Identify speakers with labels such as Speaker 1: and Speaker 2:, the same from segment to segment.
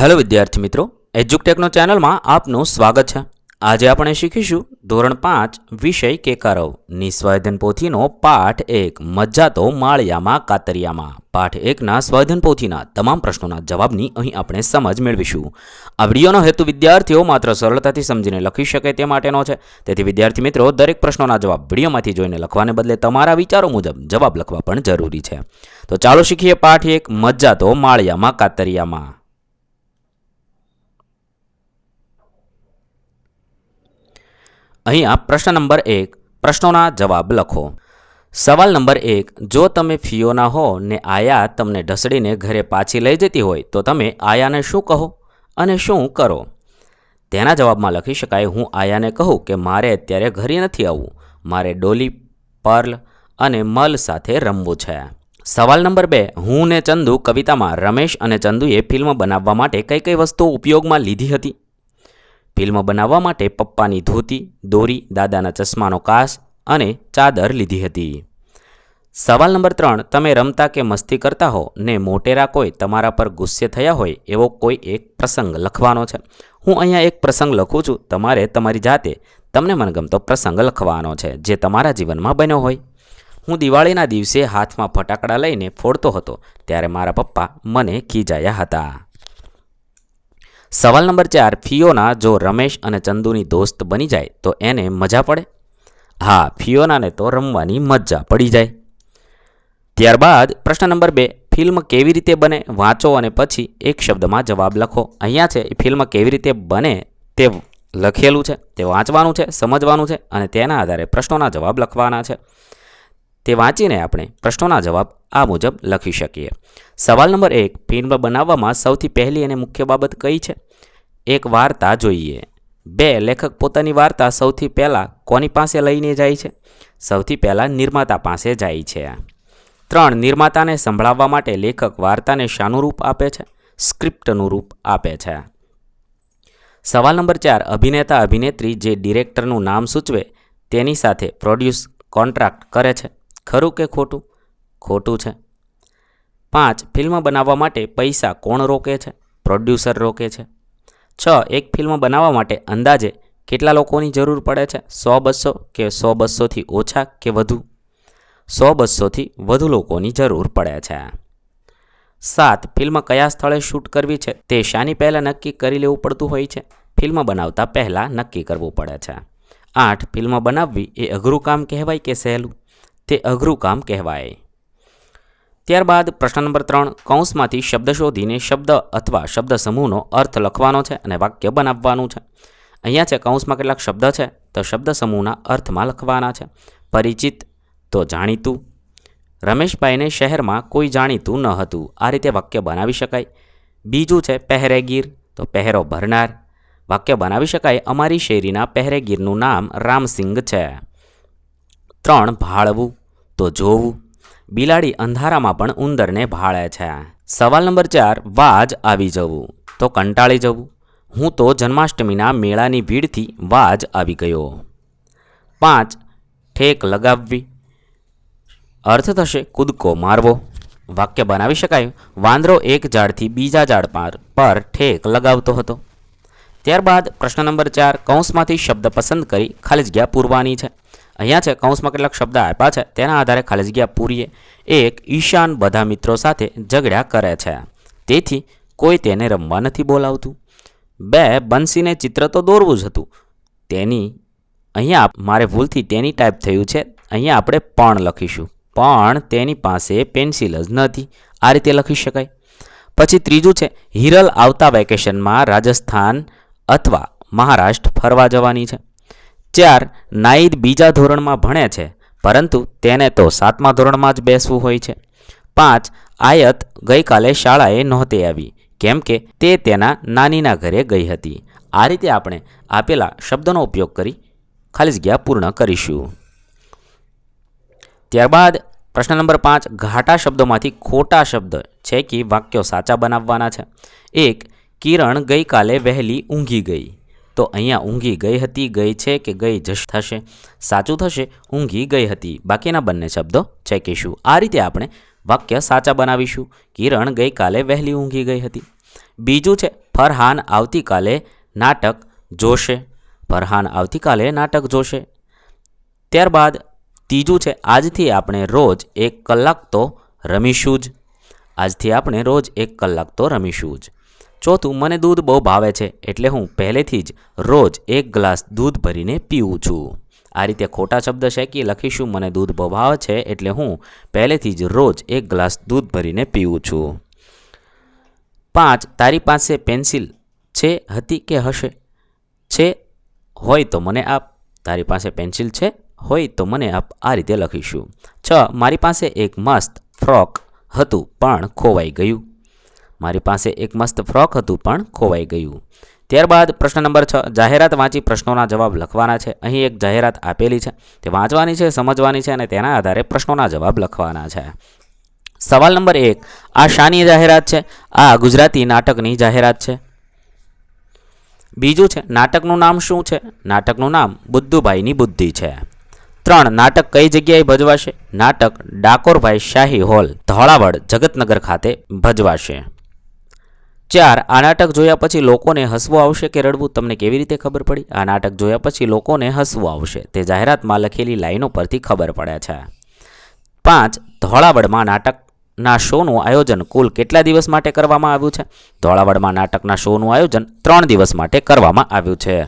Speaker 1: Hello વિદ્યાર્થી મિત્રો, એજ્યુકટેકનો ચેનલમાં આપનું સ્વાગત છે. આજે આપણે શીખીશું ધોરણ પાંચ, વિષય કેકારવ નિસ્વાધન પોથીનો પાઠ એક મજ્જાતો માળિયામાં કાતરિયામાં. પાઠ એકના સ્વાધન પોથીના તમામ પ્રશ્નોના જવાબની અહીં આપણે સમજ મેળવીશું. આ વિડીયોનો હેતુ વિદ્યાર્થીઓ માત્ર સરળતાથી સમજીને લખી શકે તે માટેનો છે. તેથી વિદ્યાર્થી મિત્રો, દરેક પ્રશ્નોના જવાબ વિડીયોમાંથી જોઈને લખવાને બદલે તમારા વિચારો મુજબ જવાબ લખવા પણ જરૂરી છે. તો ચાલો શીખીએ પાઠ એક મજ્જાતો માળિયામાં કાતરિયામાં. અહીંયા પ્રશ્ન નંબર એક, પ્રશ્નોના જવાબ લખો. સવાલ નંબર એક, જો તમે ફિયોના હો ને આયા તમને ઢસડીને ઘરે પાછી લઈ જતી હોય, તો તમે આયાને શું કહો અને શું કરો? તેના જવાબમાં લખી શકાય, હું આયાને કહું કે મારે અત્યારે ઘરે નથી આવવું. મારે ડોલી, પર્લ અને મલ સાથે રમવું છે. સવાલ નંબર બે, હું ને ચંદુ કવિતામાં રમેશ અને ચંદુએ ફિલ્મ બનાવવા માટે કઈ કઈ વસ્તુઓ ઉપયોગમાં લીધી હતી? ફિલ્મ બનાવવા માટે પપ્પાની ધોતી, દોરી, દાદાના ચશ્માનો કાસ અને ચાદર લીધી હતી. સવાલ નંબર ત્રણ, તમે રમતા કે મસ્તી કરતા હો? ને મોટેરા કોઈ તમારા પર ગુસ્સે થયા હોય એવો કોઈ એક પ્રસંગ લખવાનો છે? હું અહીંયા એક પ્રસંગ લખું છું, તમારે તમારી જાતે તમને મનગમતો પ્રસંગ લખવાનો છે, જે તમારા જીવનમાં બન્યો હોય. હું દિવાળીના દિવસે હાથમાં ફટાકડા લઈને ફોડતો હતો, ત્યારે મારા પપ્પા મને ખીજાયા હતા. સવાલ નંબર ચાર, ફિયોના જો રમેશ અને ચંદુની દોસ્ત બની જાય, તો એને મજા પડે? હા, ફિયોનાને તો રમવાની મજા પડી જાય. ત્યારબાદ પ્રશ્ન નંબર બે, ફિલ્મ કેવી રીતે બને? વાંચો અને પછી એક શબ્દમાં જવાબ લખો. અહીંયા છે એ ફિલ્મ કેવી રીતે બને તે લખેલું છે, તે વાંચવાનું છે, સમજવાનું છે અને તેના આધારે પ્રશ્નોના જવાબ લખવાના છે. તે વાંચીને આપણે પ્રશ્નોના જવાબ આ મુજબ લખી શકીએ. સવાલ નંબર એક, ફિલ્મ બનાવવામાં સૌથી પહેલી અને મુખ્ય બાબત કઈ છે? એક વાર્તા જોઈએ. બે, લેખક પોતાની વાર્તા સૌથી પહેલાં કોની પાસે લઈને જાય છે? સૌથી પહેલાં નિર્માતા પાસે જાય છે. ત્રણ, નિર્માતાને સંભળાવવા માટે લેખક વાર્તાને શાનું રૂપ આપે છે? સ્ક્રિપ્ટનું રૂપ આપે છે. સવાલ નંબર ચાર અભિનેતા અભિનેત્રી જે ડિરેક્ટરનું નામ સૂચવે, તેની સાથે પ્રોડ્યુસ કોન્ટ્રાક્ટ કરે છે? ખરું કે ખોટું? ખોટું છે. પાંચ, ફિલ્મ બનાવવા માટે પૈસા કોણ રોકે છે? પ્રોડ્યુસર રોકે છે. છ, એક ફિલ્મ બનાવવા માટે અંદાજે કેટલા લોકોની જરૂર પડે છે? સો, બસો કે સો, બસોથી ઓછા કે વધુ? સો, બસોથી વધુ લોકોની જરૂર પડે છે. સાત, ફિલ્મ કયા સ્થળે શૂટ કરવી છે? તે શાની પહેલાં નક્કી કરી લેવું પડતું હોય છે. ફિલ્મ બનાવતા પહેલાં નક્કી કરવું પડે છે. આઠ, ફિલ્મ બનાવવી એ અઘરું કામ કહેવાય કે સહેલું? તે અઘરું કામ કહેવાય. ત્યારબાદ પ્રશ્ન નંબર ત્રણ, કૌંસમાંથી શબ્દ શોધીને શબ્દ અથવા શબ્દ સમૂહનો અર્થ લખવાનો છે અને વાક્ય બનાવવાનું છે. અહીંયા છે કૌંસમાં કેટલાક શબ્દ છે, તો શબ્દ સમૂહના અર્થમાં લખવાના છે. પરિચિત, તો જાણીતું. રમેશભાઈને શહેરમાં કોઈ જાણીતું ન હતું. આ રીતે વાક્ય બનાવી શકાય. બીજું છે પહેરેગીર, તો પહેરો ભરનાર. વાક્ય બનાવી શકાય અમારી શેરીના પહેરેગીરનું નામ રામસિંગ છે. ત્રણ ભાળવું તો જોવું. બિલાડી અંધારામાં પણ ઉંદરને ભાળે છે. સવાલ નંબર ચાર, વાજ આવી જવું તો કંટાળી જવું. હું તો જન્માષ્ટમીના મેળાની ભીડથી વાજ આવી ગયો. પાંચ, ઠેક લગાવવી. અર્થ થશે કૂદકો મારવો. વાક્ય બનાવી શકાય. વાંદરો એક ઝાડથી બીજા ઝાડ પર પર ઠેક લગાવતો હતો. ત્યારબાદ પ્રશ્ન નંબર ચાર, કૌંસમાંથી શબ્દ પસંદ કરી ખાલી જગ્યા પૂરવાની છે. અહીંયા છે, કૌંસમાં કેટલાક શબ્દ આપ્યા છે, તેના આધારે ખાલી જગ્યા પૂરીએ એક ઈશાન બધા મિત્રો સાથે ઝઘડ્યા કરે છે. તેથી કોઈ તેને રમવા નથી બોલાવતું. બે, બંસીને ચિત્ર તો દોરવું જ હતું. તેની, અહીંયા મારે ભૂલથી તેની ટાઈપ થયું છે, અહીંયા આપણે પણ લખીશું. પણ તેની પાસે પેન્સિલ જ નથી. આ રીતે લખી શકાય. પછી ત્રીજું છે, હિરલ આવતા વેકેશનમાં રાજસ્થાન અથવા મહારાષ્ટ્ર ફરવા જવાની છે. ચાર નાઈદ બીજા ધોરણમાં ભણે છે, પરંતુ તેને તો સાતમા ધોરણમાં જ બેસવું હોય છે. પાંચ આયત ગઈકાલે શાળાએ નહોતી આવી, કેમ કે તે તેના નાનીના ઘરે ગઈ હતી. આ રીતે આપણે આપેલા શબ્દનો ઉપયોગ કરી ખાલી જગ્યા પૂર્ણ કરીશું. ત્યારબાદ પ્રશ્ન નંબર પાંચ, ઘાટા શબ્દોમાંથી ખોટા શબ્દ છે કે વાક્યો સાચા બનાવવાના છે? એક, કિરણ ગઈકાલે વહેલી ઊંઘી ગઈ. તો અહીંયા ઊંઘી ગઈ હતી, ગઈ છે કે ગઈ જશ થશે? સાચું થશે, ઊંઘી ગઈ હતી. બાકીના બંને શબ્દો ચેકીશું. આ રીતે આપણે વાક્ય સાચા બનાવીશું. કિરણ ગઈકાલે વહેલી ઊંઘી ગઈ હતી. બીજું છે, ફરહાન આવતીકાલે નાટક જોશે. ફરહાન આવતીકાલે નાટક જોશે. ત્યારબાદ ત્રીજું છે, આજથી આપણે રોજ એક કલાક તો રમીશું જ. આજથી આપણે રોજ એક કલાક તો રમીશું જ. ચોથું મને દૂધ બહુ ભાવે છે, એટલે હું પહેલેથી જ રોજ એક ગ્લાસ દૂધ ભરીને પીવું છું. આ રીતે ખોટા શબ્દ શેકી લખીશું, મને દૂધ બહુ ભાવે છે, એટલે હું પહેલેથી જ રોજ એક ગ્લાસ દૂધ ભરીને પીવું છું. પાંચ, તારી પાસે પેન્સિલ છે, હતી કે હશે? છે, હોય તો મને આપ. તારી પાસે પેન્સિલ છે, હોય તો મને આપ. આ રીતે લખીશું. છ, મારી પાસે એક મસ્ત ફ્રોક હતું, પણ ખોવાઈ ગયું. મારી પાસે એક મસ્ત ફ્રોક હતું પણ ખોવાઈ ગયું. ત્યારબાદ પ્રશ્ન નંબર છ, જાહેરાત વાંચી પ્રશ્નોના જવાબ લખવાના છે. અહીં એક જાહેરાત આપેલી છે. તે વાંચવાની છે, સમજવાની છે અને તેના આધારે પ્રશ્નોના જવાબ લખવાના છે. સવાલ નંબર એક, આ શાની જાહેરાત છે? આ ગુજરાતી નાટકની જાહેરાત છે. બીજું છે, નાટકનું નામ શું છે? નાટકનું નામ બુદ્ધુભાઈની બુદ્ધિ છે. ત્રણ, નાટક કઈ જગ્યાએ ભજવાશે? નાટક ડાકોરભાઈ શાહી હોલ, ધોળાવડ, જગતનગર ખાતે ભજવાશે. ચાર, આ નાટક જોયા પછી લોકોને હસવું આવશે કે રડવું? તમને કેવી રીતે ખબર પડી? આ નાટક જોયા પછી લોકોને હસવું આવશે. તે જાહેરાતમાં લખેલી લાઈનો પરથી ખબર પડે છે. પાંચ, ધોળાવડમાં નાટકના શોનું આયોજન કુલ કેટલા દિવસ માટે કરવામાં આવ્યું છે? ધોળાવડમાં નાટકના શોનું આયોજન ત્રણ દિવસ માટે કરવામાં આવ્યું છે.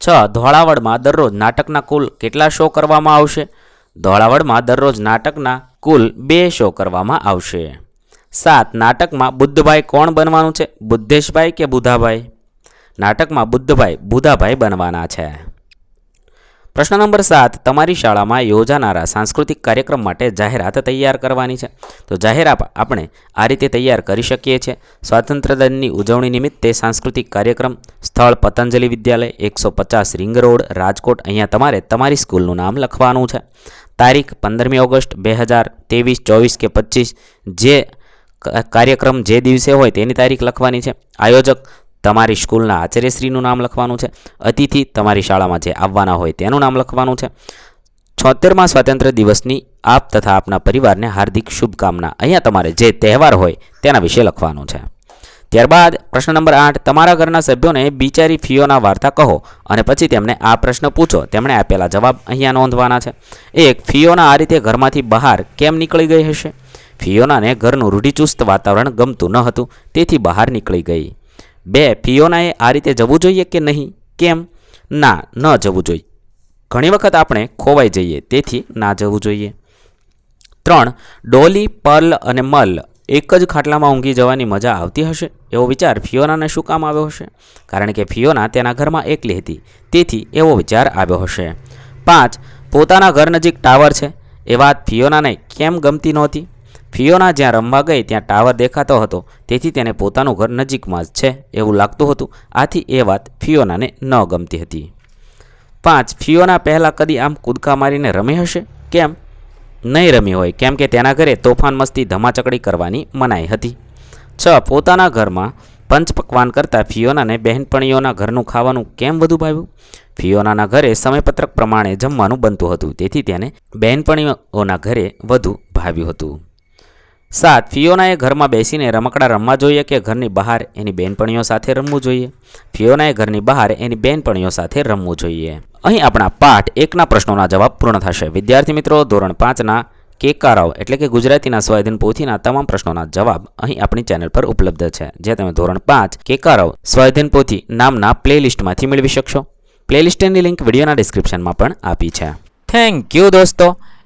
Speaker 1: છ, ધોળાવડમાં દરરોજ નાટકના કુલ કેટલા શો કરવામાં આવશે? ધોળાવડમાં દરરોજ નાટકના કુલ બે શો કરવામાં આવશે. સાત, નાટકમાં બુદ્ધભાઈ કોણ બનવાનું છે? બુદ્ધેશભાઈ કે બુધાભાઈ? નાટકમાં બુદ્ધભાઈ, બુધાભાઈ બનવાના છે. પ્રશ્ન નંબર સાત, તમારી શાળામાં યોજાનારા સાંસ્કૃતિક કાર્યક્રમ માટે જાહેરાત તૈયાર કરવાની છે. તો જાહેરાત આપણે આ રીતે તૈયાર કરી શકીએ છીએ. સ્વાતંત્ર્ય દિનની ઉજવણી નિમિત્તે સાંસ્કૃતિક કાર્યક્રમ, સ્થળ પતંજલિ વિદ્યાલય, એકસો પચાસ રિંગ રોડ, રાજકોટ, અહીંયા તમારે તમારી સ્કૂલનું નામ લખવાનું છે. તારીખ પંદરમી ઓગસ્ટ બે હજાર ત્રેવીસ, ચોવીસ કે પચીસ, જે કાર્યક્રમ જે દિવસે હોય તેની તારીખ લખવાની છે. આયોજક તમારી સ્કૂલના આચાર્યશ્રીનું નામ લખવાનું છે. અતિથિ તમારી શાળામાં જે આવવાના હોય તેનું નામ લખવાનું છે. છોતેરમાં સ્વાતંત્ર્ય દિવસની આપ તથા આપના પરિવારને હાર્દિક શુભકામના. અહીંયા તમારે જે તહેવાર હોય તેના વિશે લખવાનું છે. ત્યારબાદ પ્રશ્ન નંબર આઠ, તમારા ઘરના સભ્યોને બિચારી ફીઓના વાર્તા કહો અને પછી તેમને આ પ્રશ્ન પૂછો. તેમણે આપેલા જવાબ અહીંયા નોંધવાના છે. એક, ફીઓના આ રીતે ઘરમાંથી બહાર કેમ નીકળી ગઈ હશે? ફિયોનાને ઘરનું રૂઢિચુસ્ત વાતાવરણ ગમતું ન હતું, તેથી બહાર નીકળી ગઈ. બે, ફિયોનાએ આ રીતે જવું જોઈએ કે નહીં? કેમ? ના, ન જવું જોઈએ. ઘણી વખત આપણે ખોવાઈ જઈએ, તેથી ના જવું જોઈએ. ત્રણ, ડોલી, પર્લ અને મલ એક જ ખાટલામાં ઊંઘી જવાની મજા આવતી હશે? એવો વિચાર ફિયોનાને શું કામ આવ્યો હશે? કારણ કે ફિયોના તેના ઘરમાં એકલી હતી, તેથી એવો વિચાર આવ્યો હશે. પાંચ, પોતાના ઘર નજીક ટાવર છે. એ વાત ફિયોનાને કેમ ગમતી નહોતી? ફિયોના જ્યાં રમવા ગઈ, ત્યાં ટાવર દેખાતો હતો. તેથી તેને પોતાનું ઘર નજીકમાં જ છે એવું લાગતું હતું. આથી એ વાત ફિયોનાને ન ગમતી હતી. પાંચ, ફિયોના પહેલાં કદી આમ કૂદકા મારીને રમી હશે? કેમ? નહીં રમી હોય. કેમ કે તેના ઘરે તોફાન મસ્તી ધમાચકડી કરવાની મનાઈ હતી. છ, પોતાના ઘરમાં પંચપકવાન કરતાં ફિયોનાને બહેનપણીઓના ઘરનું ખાવાનું કેમ વધુ ભાવ્યું? ફિયોનાના ઘરે સમયપત્રક પ્રમાણે જમવાનું બનતું હતું. તેથી તેને બહેનપણીઓના ઘરે વધુ ભાવ્યું હતું. સાત ફિયોનાએ ઘરમાં બેસીને રમકડા રમવા જોઈએ કે ઘરની બહાર એની બહેનપણીઓ સાથે રમવું જોઈએ? ફિયોનાએ ઘરની બહાર એની બહેનપણીઓ સાથે રમવું જોઈએ. અહીં આપણા પાઠ એકના પ્રશ્નોના જવાબ પૂર્ણ થશે. વિદ્યાર્થી મિત્રો, ધોરણ પાંચના કેકારાવ એટલે કે ગુજરાતીના સ્વાધીન પોથીના તમામ પ્રશ્નોના જવાબ અહીં આપણી ચેનલ પર ઉપલબ્ધ છે. જે તમે ધોરણ પાંચ કેકારાવ સ્વાધીન પોથી નામના પ્લેલિસ્ટમાંથી મેળવી શકશો. પ્લેલિસ્ટની લિંક વિડીયોના ડિસ્ક્રિપ્શનમાં પણ આપી છે. થેન્ક યુ દોસ્તો.